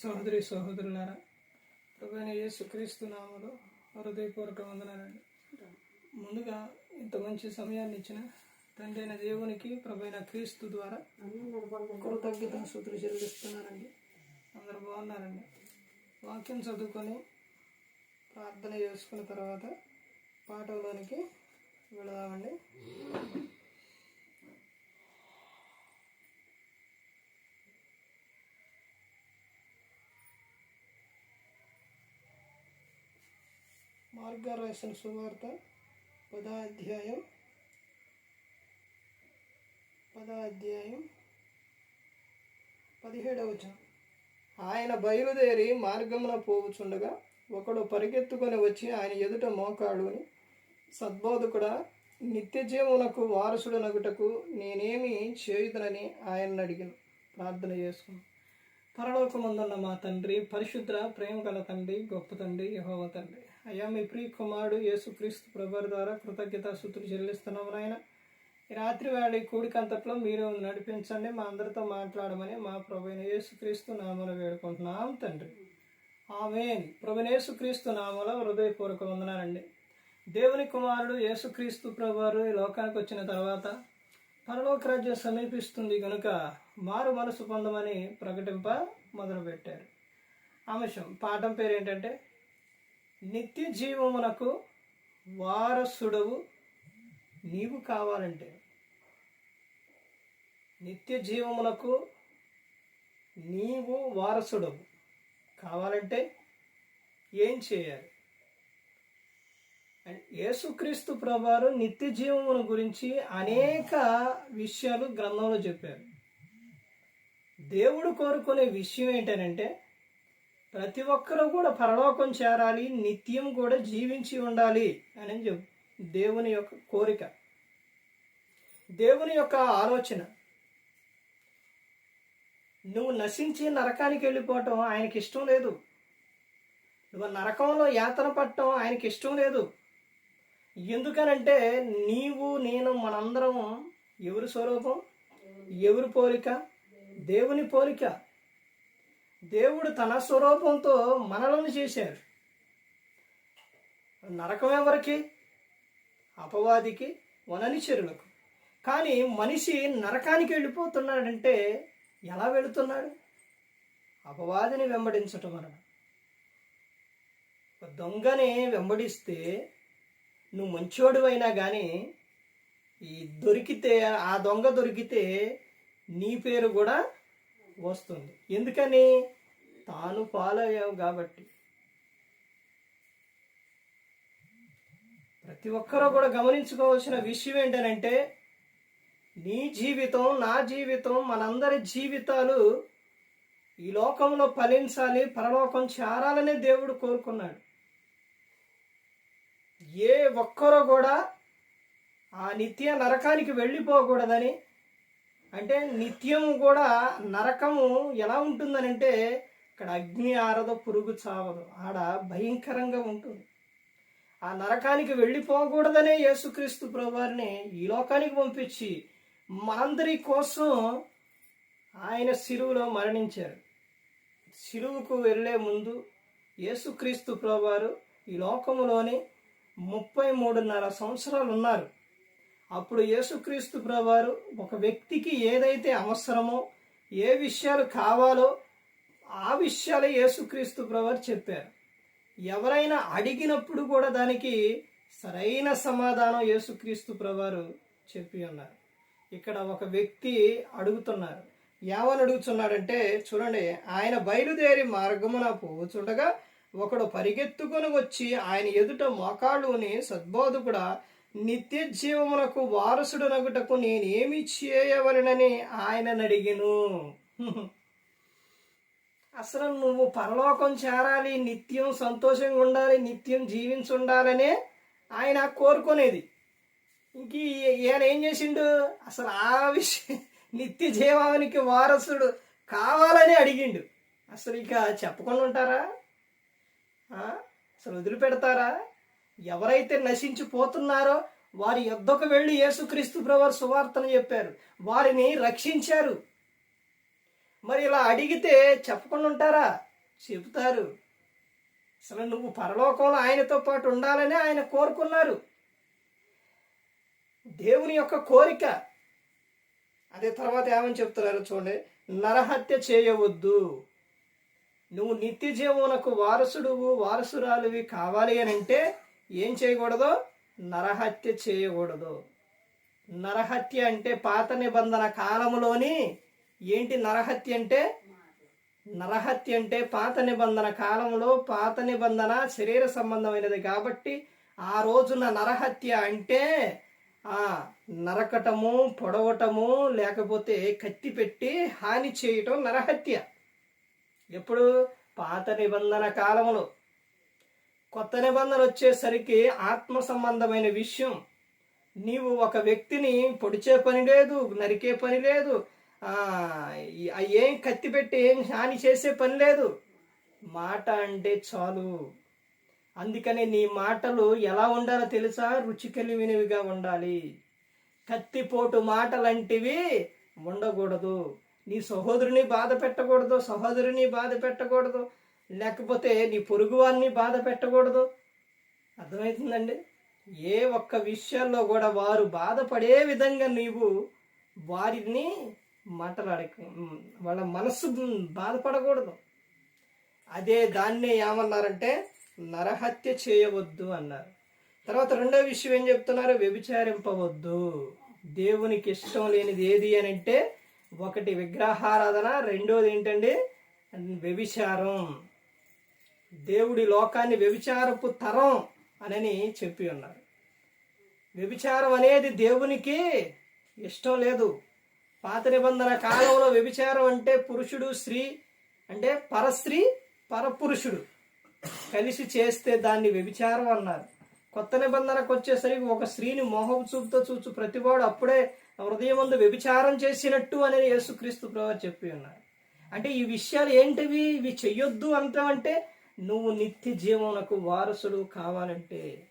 సహోదరి సహోదరులారా ప్రభుత్వ యేసుక్రీస్తు నామలో హృదయపూర్వక వందనాలండి. ముందుగా ఇంత మంచి సమయాన్ని ఇచ్చిన తండ్రి అయిన దేవునికి ప్రభైన క్రీస్తు ద్వారా కృతజ్ఞత సూత్రులు చెల్లిస్తున్నారండి అందరు బాగున్నారండి? వాక్యం చదువుకొని ప్రార్థన చేసుకున్న తర్వాత పాఠంలోనికి వెళదామండి. మార్గారు రాసిన సువార్త పదాధ్యాయం. పదాధ్యాయం. పదా పదిహేడవ వచనం. ఆయన బయలుదేరి మార్గమున పోవుచుండగా ఒకడు పరిగెత్తుకొని వచ్చి ఆయన ఎదుట మోకాడుని సద్బోధకుడా నిత్య జీవమునకు వారసుడనగుటకు నేనేమి చేయుదనని ఆయన అడిగిన. ప్రార్థన చేసుకున్నాను పరలోకమందున్న మా తండ్రి పరిశుద్ర ప్రేమ గల తండ్రి గొప్ప తండ్రి యహోవ తండ్రి. అయ్యా మీ ప్రియ కుమారుడు యేసుక్రీస్తు ప్రభు ద్వారా కృతజ్ఞత సూత్రులు చెల్లిస్తున్నాము నాయన. రాత్రి వేళ ఈ కూడికంతట్లో మీరు నడిపించండి మా అందరితో మాట్లాడమని మా ప్రభు యేసుక్రీస్తు నామలో వేడుకుంటున్నాం తండ్రి. ఆమెన్. ప్రభు యేసుక్రీస్తు నామలో హృదయపూర్వక వందనాలండి. దేవుని కుమారుడు యేసుక్రీస్తు ప్రభువారు ఈ లోకానికి వచ్చిన తర్వాత పరలోక రాజ్యం సమీపిస్తుంది కనుక మారు మనసు పొందమని ప్రకటింప మొదలుపెట్టారు. అంశం పాఠం పేరు ఏంటంటే నిత్య జీవమునకు వారసుడవు నీవు కావాలంటే. నిత్య జీవమునకు నీవు వారసుడవు. కావాలంటే ఏం చేయాలి? అండ్ యేసుక్రీస్తు ప్రభారు నిత్య జీవమును గురించి అనేక విషయాలు గ్రంథంలో చెప్పారు. దేవుడు కోరుకునే విషయం ఏంటనంటే ప్రతి ఒక్కరూ కూడా పరలోకం చేరాలి నిత్యం కూడా జీవించి ఉండాలి అని చెప్ దేవుని యొక్క కోరిక. దేవుని యొక్క ఆలోచన. నువ్వు నశించి నరకానికి వెళ్ళిపోవటం ఆయనకి ఇష్టం లేదు. నువ్వు నరకంలో యాతన పట్టడం ఆయనకి ఇష్టం లేదు. ఎందుకనంటే నీవు నేను మనందరం ఎవరి స్వరూపం? ఎవరి పోలిక? దేవుని పోలిక. దేవుడు తన స్వరూపంతో మనలను చేశారు నరకం ఎవరికి? అపవాదికి వననిచరులకు. కానీ మనిషి నరకానికి వెళ్ళిపోతున్నాడంటే ఎలా వెళుతున్నాడు? అపవాదిని వెంబడించటం వలన. దొంగని వెంబడిస్తే నువ్వు మంచోడు అయినా కానీ ఈ దొరికితే ఆ దొంగ దొరికితే నీ పేరు కూడా వస్తుంది. ఎందుకని? తాను పాలయ్యావు కాబట్టి. ప్రతి ఒక్కరూ కూడా గమనించుకోవాల్సిన విషయం ఏంటనంటే నీ జీవితం నా జీవితం మనందరి జీవితాలు ఈ లోకంలో ఫలించాలి పరలోకం చేరాలనే దేవుడు కోరుకున్నాడు. ఏ ఒక్కరూ కూడా ఆ నిత్య నరకానికి వెళ్ళిపోకూడదని అంటే నిత్యం కూడా నరకము ఎలా ఉంటుందని అంటే ఇక్కడ అగ్ని ఆరదు పురుగు చావదు. ఆడ భయంకరంగా ఉంటుంది. ఆ నరకానికి వెళ్ళిపోకూడదనే యేసుక్రీస్తు ప్రభువారిని ఈ లోకానికి పంపించి మనందరి కోసం ఆయన సిలువులో మరణించారు. సిలువుకు వెళ్ళే ముందు యేసుక్రీస్తు ప్రభువారు ఈ లోకంలోని ముప్పై మూడున్నర సంవత్సరాలు ఉన్నారు. అప్పుడు యేసుక్రీస్తు ప్రభువారు ఒక వ్యక్తికి ఏదైతే అవసరమో ఏ విషయాలు కావాలో ఆ విషయాలే యేసుక్రీస్తు ప్రభువారు చెప్పారు. ఎవరైనా అడిగినప్పుడు కూడా దానికి సరైన సమాధానం యేసుక్రీస్తు ప్రభువారు చెప్పి ఉన్నారు. ఇక్కడ ఒక వ్యక్తి అడుగుతున్నారు. ఏమని అడుగుతున్నాడంటే చూడండి ఆయన బయలుదేరి మార్గమున పోవచుండగా ఒకడు పరిగెత్తుకొని వచ్చి ఆయన ఎదుట మోకాళ్ళుని సద్బోధకుడా నిత్య జీవమునకు వారసుడనగుటకు నేనేమి చేయవలనని ఆయనను అడిగిను అసలు నువ్వు పరలోకం చేరాలి నిత్యం సంతోషంగా ఉండాలి నిత్యం జీవించుండాలనే ఆయన కోరుకునేది. ఇంక ఈయన ఏం చేసిండు? అసలు ఆ విషయం నిత్య జీవానికి వారసుడు కావాలని అడిగిండు. అసలు ఇక చెప్పకుండా ఉంటారా? అసలు వదిలిపెడతారా? ఎవరైతే నశించిపోతున్నారో వారి యొద్దకు వెళ్ళి యేసుక్రీస్తు ప్రవర్ సువార్తను చెప్పారు. వారిని రక్షించారు. మరి ఇలా అడిగితే చెప్పకుండా ఉంటారా? చెబుతారు. అసలు నువ్వు పరలోకంలో ఆయనతో పాటు ఉండాలని ఆయన కోరుకున్నారు. దేవుని యొక్క కోరిక. అదే తర్వాత ఏమని చెప్తున్నారు చూడండి. నరహత్య చేయవద్దు. నువ్వు నిత్య జీవనకు వారసుడువు వారసురాలువి కావాలి అని అంటే ఏం చేయకూడదు? నరహత్య చేయకూడదు. నరహత్య అంటే పాత నిబంధన కాలంలోని ఏంటి నరహత్య అంటే? నరహత్య అంటే పాత నిబంధన కాలంలో పాత నిబంధన శరీర సంబంధమైనది కాబట్టి ఆ రోజున నరహత్య అంటే ఆ నరకటము పొడవటము లేకపోతే కత్తి పెట్టి హాని చేయటం నరహత్య. ఎప్పుడు? పాత నిబంధన కాలంలో కొత్త నిబంధన వచ్చేసరికి ఆత్మ సంబంధమైన విషయం. నీవు ఒక వ్యక్తిని పొడిచే పని లేదు నరికే పని లేదు ఏం కత్తి పెట్టి ఏం హాని చేసే పని లేదు. మాట అంటే చాలు. అందుకని నీ మాటలు ఎలా ఉండాలో తెలుసా? రుచి కలిగినవిగా ఉండాలి. కత్తిపోటు మాటలంటివి ఉండకూడదు. నీ సహోదరుని బాధ పెట్టకూడదు సహోదరుని బాధ పెట్టకూడదు. లేకపోతే నీ పొరుగు వారిని బాధ పెట్టకూడదు. అర్థమవుతుందండి ఏ ఒక్క విషయాల్లో కూడా వారు బాధపడే విధంగా నీవు వారిని మాట్లాడక వాళ్ళ మనస్సు బాధపడకూడదు. అదే దాన్నే ఏమన్నారంటే నరహత్య చేయవద్దు అన్నారు. తర్వాత రెండో విషయం ఏం చెప్తున్నారు? వ్యభిచారింపవద్దు. దేవునికి ఇష్టం లేనిది ఏది అని అంటే ఒకటి విగ్రహారాధన రెండోది ఏంటండి? వ్యభిచారం. దేవుడి లోకాన్ని వ్యభిచారపు తరం అనని చెప్పి ఉన్నారు. వ్యభిచారం అనేది దేవునికి ఇష్టం లేదు. పాత నిబంధన కాలంలో వ్యభిచారం అంటే పురుషుడు స్త్రీ అంటే పరస్త్రీ పరపురుషుడు కలిసి చేస్తే దాన్ని వ్యభిచారం అన్నారు. కొత్త నిబంధనకు వచ్చేసరికి ఒక స్త్రీని మోహం చూపుతో చూచు ప్రతివాడు అప్పుడే హృదయం ముందు వ్యభిచారం చేసినట్టు అని యేసుక్రీస్తు ప్రభు చెప్పి ఉన్నారు. అంటే ఈ విషయాలు ఏంటివి? ఇవి చెయ్యొద్దు అంటామంటే నువ్వు నిత్య జీవనకు వారసుడు కావాలంటే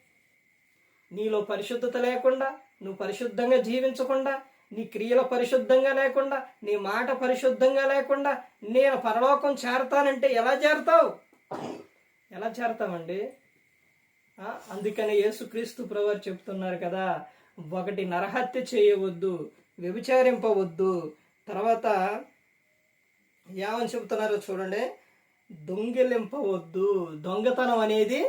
నీలో పరిశుద్ధత లేకుండా నువ్వు పరిశుద్ధంగా జీవించకుండా నీ క్రియలు పరిశుద్ధంగా లేకుండా నీ మాట పరిశుద్ధంగా లేకుండా నేను పరలోకం చేరతానంటే ఎలా చేరతావు? ఎలా చేరతామండి అందుకనే అందుకని యేసుక్రీస్తు ప్రభువారు చెప్తున్నారు కదా ఒకటి నరహత్య చేయవద్దు వ్యభిచారింపవద్దు. తర్వాత ఏమని చెబుతున్నారో చూడండి. దొంగిలింపవద్దు. దొంగతనం అనేది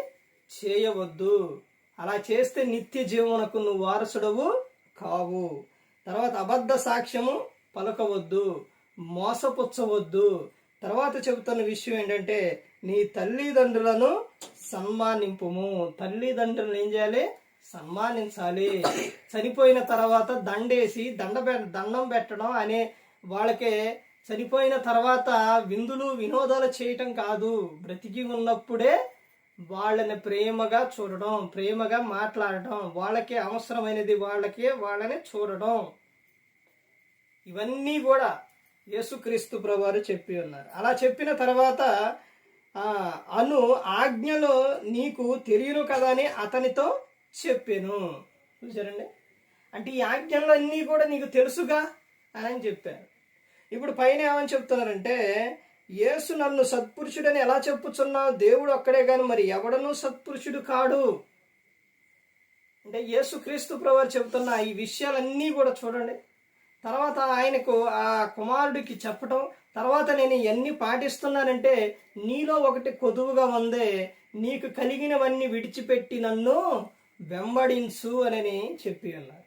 చేయవద్దు. అలా చేస్తే నిత్య జీవనకు నువ్వు వారసుడవు కావు. తర్వాత అబద్ధ సాక్ష్యము పలకవద్దు. మోసపుచ్చవద్దు. తర్వాత చెబుతున్న విషయం ఏంటంటే నీ తల్లిదండ్రులను సన్మానింపుము. తల్లిదండ్రులను ఏం చేయాలి? సన్మానించాలి. చనిపోయిన తర్వాత దండేసి దండ దండం పెట్టడం అనే వాళ్ళకే చనిపోయిన తర్వాత విందులు వినోదాలు చేయటం కాదు. బ్రతికి ఉన్నప్పుడే వాళ్ళని ప్రేమగా చూడడం ప్రేమగా మాట్లాడటం వాళ్ళకే అవసరమైనది వాళ్ళకే వాళ్ళని చూడడం ఇవన్నీ కూడా యేసుక్రీస్తు ప్రభువారు చెప్పి ఉన్నారు. అలా చెప్పిన తర్వాత అను ఆజ్ఞలో నీకు తెలియను కదా అని అతనితో చెప్పాను. చూసారండి అంటే ఈ ఆజ్ఞలన్నీ కూడా నీకు తెలుసుగా అని చెప్పారు. ఇప్పుడు పైన ఏమని చెప్తున్నారంటే యేసు నన్ను సత్పురుషుడని ఎలా చెప్పుచున్నావు దేవుడు అక్కడే కానీ మరి ఎవడనూ సత్పురుషుడు కాడు. అంటే యేసు క్రీస్తు ప్రభువారు చెబుతున్న ఈ విషయాలన్నీ కూడా చూడండి. తర్వాత ఆయనకు ఆ కుమారుడికి చెప్పటం తర్వాత నేను ఇవన్నీ పాటిస్తున్నానంటే నీలో ఒకటి కొదువుగా ఉందే నీకు కలిగినవన్నీ విడిచిపెట్టి నన్ను వెంబడించు అని చెప్పి అన్నారు.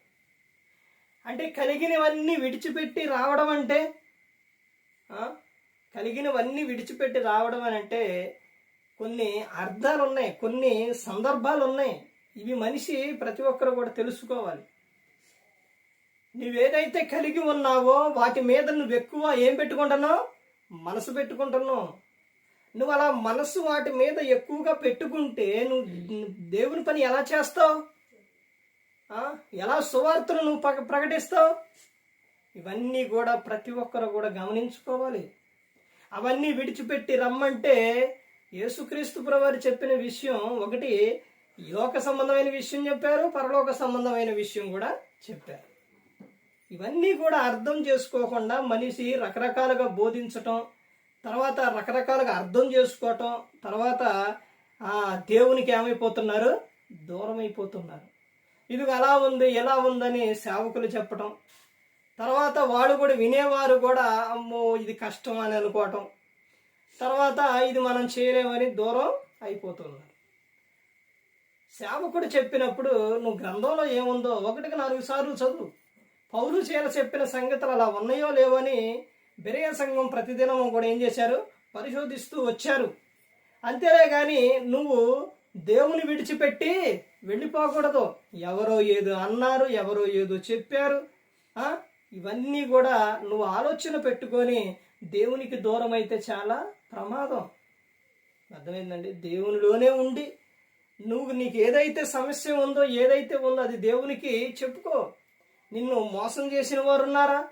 అంటే కలిగినవన్నీ విడిచిపెట్టి రావడం అంటే కలిగినవన్నీ విడిచిపెట్టి రావడం అని అంటే కొన్ని అర్థాలు ఉన్నాయి కొన్ని సందర్భాలు ఉన్నాయి ఇవి మనిషి ప్రతి ఒక్కరు కూడా తెలుసుకోవాలి. నువ్వేదైతే కలిగి ఉన్నావో వాటి మీద నువ్వు ఎక్కువ ఏం పెట్టుకుంటున్నావు? మనసు పెట్టుకుంటున్నావు. నువ్వు అలా మనసు వాటి మీద ఎక్కువగా పెట్టుకుంటే నువ్వు దేవుని పని ఎలా చేస్తావు? ఎలా సువార్తను నువ్వు ప్రకటిస్తావు? ఇవన్నీ కూడా ప్రతి ఒక్కరు కూడా గమనించుకోవాలి. అవన్నీ విడిచిపెట్టి రమ్మంటే యేసుక్రీస్తు ప్రభువారు చెప్పిన విషయం ఒకటి లోక సంబంధమైన విషయం చెప్పారు పరలోక సంబంధమైన విషయం కూడా చెప్పారు. ఇవన్నీ కూడా అర్థం చేసుకోకుండా మనిషి రకరకాలుగా బోధించటం తర్వాత రకరకాలుగా అర్థం చేసుకోవటం తర్వాత ఆ, దేవునికి ఏమైపోతున్నారు? దూరం అయిపోతున్నారు ఇది అలా ఉంది ఎలా ఉందని సేవకులు చెప్పటం తర్వాత వాళ్ళు కూడా వినేవారు కూడా అమ్మో ఇది కష్టం అని అనుకోవటం. తర్వాత ఇది మనం చేయలేమని దూరం అయిపోతున్నారు. సేవకుడు చెప్పినప్పుడు నువ్వు గ్రంథంలో ఏముందో ఒకటికి నాలుగు సార్లు చదువు. పౌరు చేల చెప్పిన సంగతులు అలా ఉన్నాయో లేవో అని బెరయ సంఘం ప్రతిదినం కూడా ఏం చేశారు? పరిశోధిస్తూ వచ్చారు. అంతేలే కానీ నువ్వు దేవుని విడిచిపెట్టి వెళ్ళిపోకూడదు. ఎవరో ఏదో అన్నారు ఎవరో ఏదో చెప్పారు. ఇవన్నీ కూడా నువ్వు ఆలోచన పెట్టుకొని దేవునికి దూరం అయితే చాలా ప్రమాదం. అర్థమైందండి? దేవునిలోనే ఉండి నువ్వు నీకు ఏదైతే సమస్య ఉందో ఏదైతే ఉందో అది దేవునికి చెప్పుకో. నిన్ను మోసం చేసిన వారు ఉన్నారా?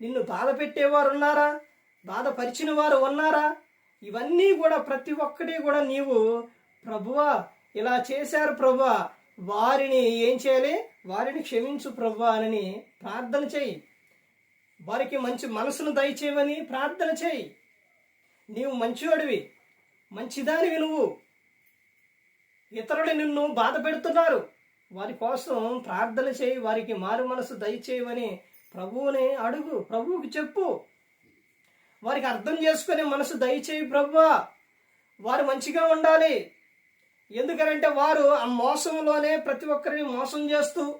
నిన్ను బాధ పెట్టేవారు ఉన్నారా? బాధపరిచిన వారు ఉన్నారా? ఇవన్నీ కూడా ప్రతి ఒక్కటి కూడా నీవు ప్రభువా ఇలా చేశారు ప్రభువా వారిని ఏం చేయాలి? వారిని క్షమించు ప్రభువా అని ప్రార్థన చేయి. వారికి మంచి మనసును దయచేయమని ప్రార్థన చేయి. నీవు మంచివాడివి మంచిదానివి నువ్వు. ఇతరులు నిన్ను బాధ పెడుతున్నారు. వారి కోసం ప్రార్థన చేయి వారికి మారు మనసు దయచేయమని ప్రభువుని అడుగు ప్రభువుకి చెప్పు. వారికి అర్థం చేసుకునే మనసు దయచేయి ప్రభువా. వారు మంచిగా ఉండాలి. ఎందుకంటే వారు ఆ మోసంలోనే ప్రతి ఒక్కరిని మోసం చేస్తూ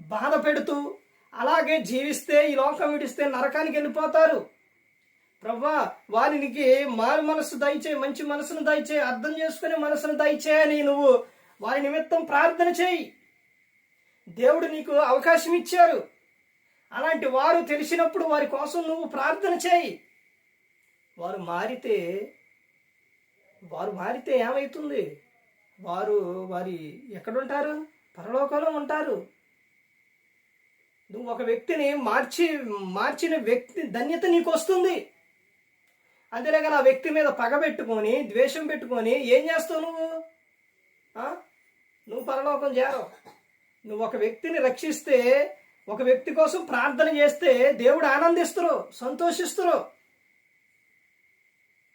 బాధ పెడుతూ అలాగే జీవిస్తే ఈ లోకం విడిస్తే నరకానికి వెళ్ళిపోతారు. ప్రభా వారికి మారు మనసు దయచే మంచి మనసును దయచే అర్థం చేసుకునే మనసును దయచేయని నువ్వు వారి నిమిత్తం ప్రార్థన చేయి. దేవుడు నీకు అవకాశం ఇచ్చారు. అలాంటి వారు తెలిసినప్పుడు వారి కోసం నువ్వు ప్రార్థన చేయి. వారు మారితే వారు మారితే ఏమవుతుంది వారు వారి ఎక్కడుంటారు? పరలోకంలో ఉంటారు. నువ్వు ఒక వ్యక్తిని మార్చి మార్చిన వ్యక్తి ధన్యత నీకు వస్తుంది అంతేలేగా ఆ వ్యక్తి మీద పగ పెట్టుకొని ద్వేషం పెట్టుకొని ఏం చేస్తావు నువ్వు? నువ్వు పరలోకం చేరవు. నువ్వు ఒక వ్యక్తిని రక్షిస్తే ఒక వ్యక్తి కోసం ప్రార్థన చేస్తే దేవుడు ఆనందిస్తురు సంతోషిస్తురు.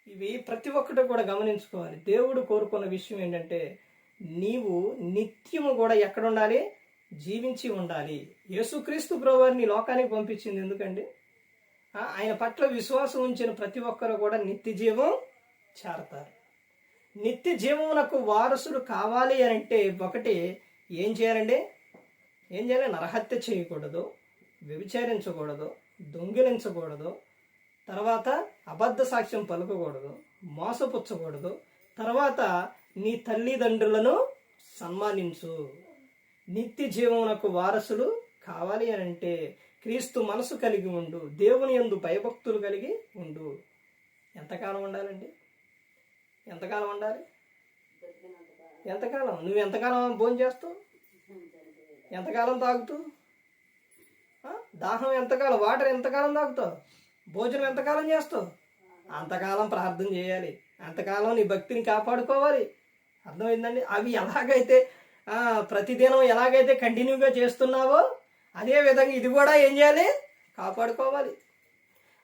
ఇవి ప్రతి ఒక్కటి కూడా గమనించుకోవాలి. దేవుడు కోరుకున్న విషయం ఏంటంటే నీవు నిత్యము కూడా ఎక్కడ ఉండాలి? జీవించి ఉండాలి. యేసుక్రీస్తు ప్రభువారిని లోకానికి పంపించింది ఎందుకండి? ఆయన పట్ల విశ్వాసం ఉంచిన ప్రతి ఒక్కరు కూడా నిత్య జీవం చేరతారు. నిత్య జీవమునకు వారసుడు కావాలి అని అంటే ఒకటి ఏం చేయాలండి? ఏం చేయాలి? నరహత్య చేయకూడదు వ్యభిచారించకూడదు దొంగిలించకూడదు తర్వాత అబద్ధ సాక్ష్యం పలుకకూడదు మోసపుచ్చకూడదు తర్వాత నీ తల్లిదండ్రులను సన్మానించు. నిత్య జీవమునకు వారసులు కావాలి అని అంటే క్రీస్తు మనసు కలిగి ఉండు దేవుని యందు భయభక్తులు కలిగి ఉండు. ఎంతకాలం ఉండాలండి? ఎంతకాలం ఉండాలి? ఎంతకాలం? నువ్వు ఎంతకాలం భోజనం చేస్తావు ఎంతకాలం తాగుతూ? దాహం ఎంతకాలం? వాటర్ ఎంతకాలం తాగుతావు? భోజనం ఎంతకాలం చేస్తావు అంతకాలం ప్రార్థన చేయాలి. అంతకాలం నీ భక్తిని కాపాడుకోవాలి. అర్థమైందండి? అవి ఎలాగైతే ప్రతిదినం ఎలాగైతే కంటిన్యూగా చేస్తున్నావో అదే విధంగా ఇది కూడా ఏం చేయాలి? కాపాడుకోవాలి.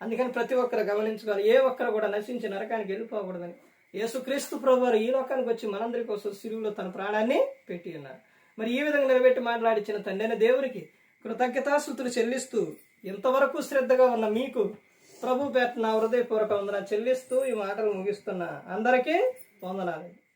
అందుకని ప్రతి ఒక్కరు గమనించుకోవాలి. ఏ ఒక్కరు కూడా నశించి నరకానికి వెళ్ళిపోకూడదని. యేసుక్రీస్తు ప్రభువారు ఈ లోకానికి వచ్చి మనందరి కోసం సిరువులో తన ప్రాణాన్ని పెట్టి ఉన్నారు. మరి ఈ విధంగా నిలబెట్టి మాట్లాడిచ్చిన తండ్రి దేవునికి కృతజ్ఞతాస్థుతులు చెల్లిస్తూ ఇంతవరకు శ్రద్ధగా ఉన్న మీకు ప్రభు పేట నా హృదయపూర్వక వందన చెల్లిస్తూ ఈ మాటలు ముగిస్తున్నా. అందరికీ వందనాలు.